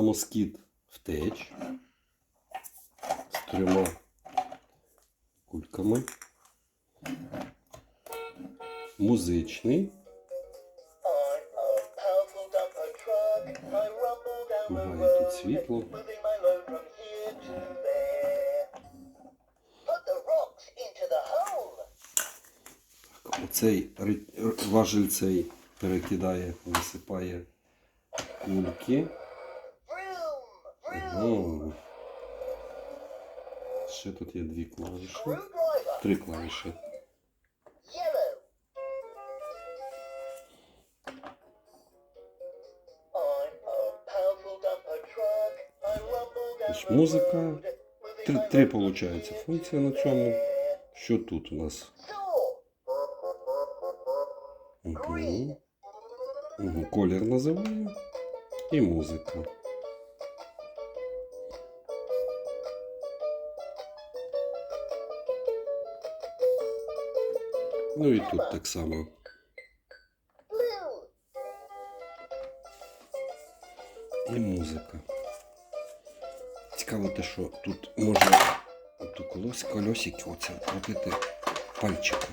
самоскід втеч з трьома кульками. Музичний. Мигає тут світло. Оцей важіль цей перекидає, висипає кульки. Vroom, vroom. Ого. Ще тут є дві клавіші. Screwdriver. Три клавіші. Yellow. I'm a powerful dumper truck. I rumble down Ось the музика. road, moving Три, my три load from виходить here функція на to цьому. there. Що тут у нас? Saw. Угу. Угу. Колір називаю. І музика. Ну і тут так само. І музика. Цікаво те, що тут можна оту колось колесики оце крутити пальчиком.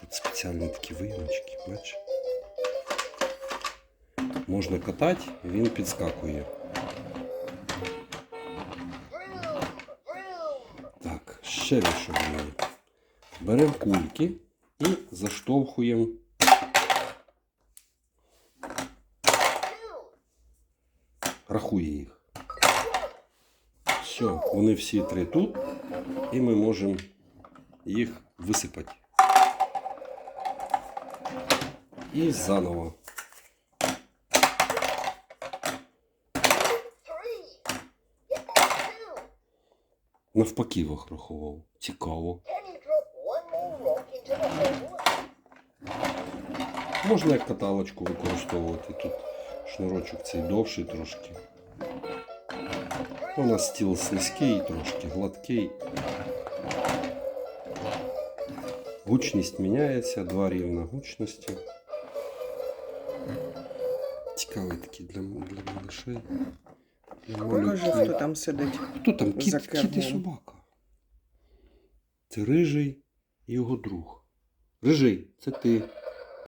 Тут спеціальні такі виїмочки, бачиш? Можна катати, він підскакує. Так, ще мені. Беремо кульки і заштовхуємо. Рахує їх. Все, вони всі три тут. І ми можемо їх висипати. І заново. Навпаки вихрахував. Цікаво. Можна як каталочку використовувати. Тут шнурочок цей довший трошки. У нас стіл слизький, трошки гладкий. Гучність міняється, два рівна гучності. Цікавий такий для, для малышей. Покажи, хто там сидить. Хто там? Кіт, кіт і собака. Це рижий і його друг. Рижий, це ти.